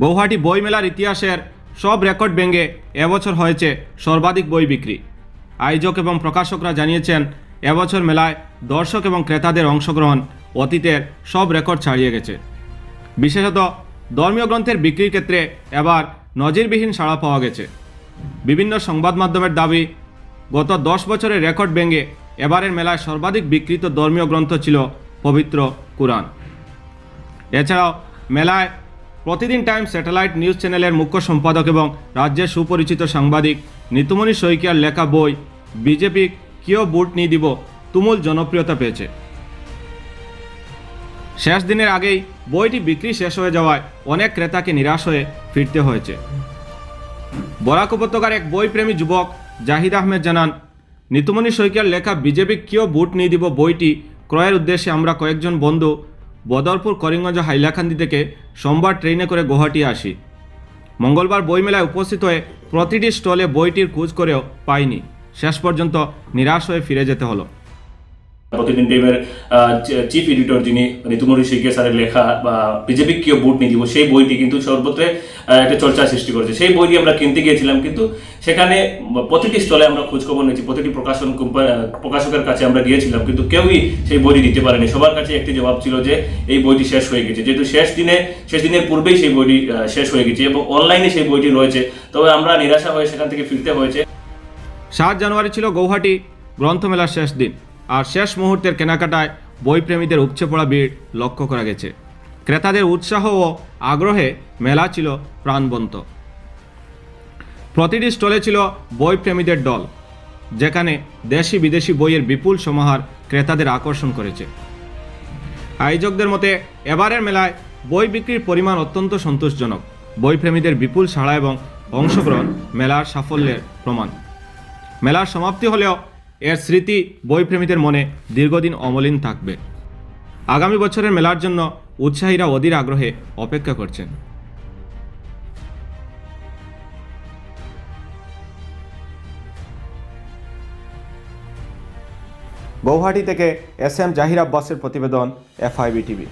গৌহাটি বইমেলার ইতিহাসের সব রেকর্ড ভেঙে এবছর হয়েছে সর্বাধিক বই বিক্রি। আয়োজক এবং প্রকাশকরা জানিয়েছেন, এবছর মেলায় দর্শক এবং ক্রেতাদের অংশগ্রহণ অতীতের সব রেকর্ড ছাড়িয়ে গেছে। বিশেষত ধর্মীয় গ্রন্থের বিক্রির ক্ষেত্রে এবার নজিরবিহীন সাড়া পাওয়া গেছে। বিভিন্ন সংবাদ মাধ্যমের দাবি, গত দশ বছরের রেকর্ড ভেঙে এবারের মেলায় সর্বাধিক বিক্রিত ধর্মীয় গ্রন্থ ছিল পবিত্র কুরআন। এছাড়াও মেলায় প্রতিদিন টাইম স্যাটেলাইট নিউজ চ্যানেলের মুখ্য সম্পাদক এবং রাজ্যের সুপরিচিত সাংবাদিক নিতুমণি শইকিয়ার লেখা বই, বিজেপি কেউ বুট নিয়ে দিব তুমুল জনপ্রিয়তা পেয়েছে। শেষ দিনের আগেই বইটি বিক্রি শেষ হয়ে যাওয়ায় অনেক ক্রেতাকে নিরাশ হয়ে ফিরতে হয়েছে। বরাক উপত্যকার এক বইপ্রেমী যুবক জাহিদ আহমেদ জানান, নিতুমণি শইকিয়ার লেখা বিজেপি কেউ বুট নিয়ে দিব বইটি ক্রয়ের উদ্দেশ্যে আমরা কয়েকজন বন্ধু বদরপুর, করিমগঞ্জ হাইলাকান্দি থেকে সোমবার ট্রেনে করে গুয়াহাটি আসি। মঙ্গলবার বইমেলায় উপস্থিত হয়ে প্রতিটি স্টলে বইটির খোঁজ করেও পাইনি। শেষ পর্যন্ত নিরাশ হয়ে ফিরে যেতে হলো। প্রতিদিন টিমের চিফ এডিটর যিনি ঋতুমণি শিকে স্যারের লেখা বা বিজেপি কিয় বুট নিয়ে দিব, সেই বইটি কিন্তু সর্বত্র একটা চর্চা সৃষ্টি করেছে। সেই বইটি আমরা কিনতে গিয়েছিলাম, কিন্তু সেখানে প্রতিটি স্টলে আমরা খোঁজখবর নিয়েছি, প্রতিটি প্রকাশন প্রকাশকের কাছে আমরা গিয়েছিলাম, কিন্তু কেউই সেই বইটি দিতে পারেনি। সবার কাছে একটি জবাব ছিল যে, এই বইটি শেষ হয়ে গেছে। যেহেতু শেষ দিনে, শেষ দিনের পূর্বেই সেই বইটি শেষ হয়ে গেছে এবং অনলাইনে সেই বইটি রয়েছে, তবে আমরা নিরাশা হয়ে সেখান থেকে ফিরতে হয়েছে। সাত জানুয়ারি ছিল গৌহাটি গ্রন্থমেলার শেষ দিন। আর শেষ মুহূর্তের কেনাকাটায় বইপ্রেমীদের উপচে পড়া ভিড় লক্ষ্য করা গেছে। ক্রেতাদের উৎসাহ ও আগ্রহে মেলা ছিল প্রাণবন্ত। প্রতিটি স্টলে ছিল বইপ্রেমীদের দল, যেখানে দেশি বিদেশি বইয়ের বিপুল সমাহার ক্রেতাদের আকর্ষণ করেছে। আয়োজকদের মতে, এবারের মেলায় বই বিক্রির পরিমাণ অত্যন্ত সন্তোষজনক। বইপ্রেমীদের বিপুল সাড়া এবং অংশগ্রহণ মেলার সাফল্যের প্রমাণ। মেলার সমাপ্তি হলেও এর স্মৃতি বইপ্রেমীদের মনে দীর্ঘদিন অমলিন থাকবে। আগামী বছরের মেলার জন্য উৎসাহীরা অধীর আগ্রহে অপেক্ষা করছেন। গৌহাটি থেকে এস এম জাহির আব্বাসের প্রতিবেদন এফআইবি টিভি।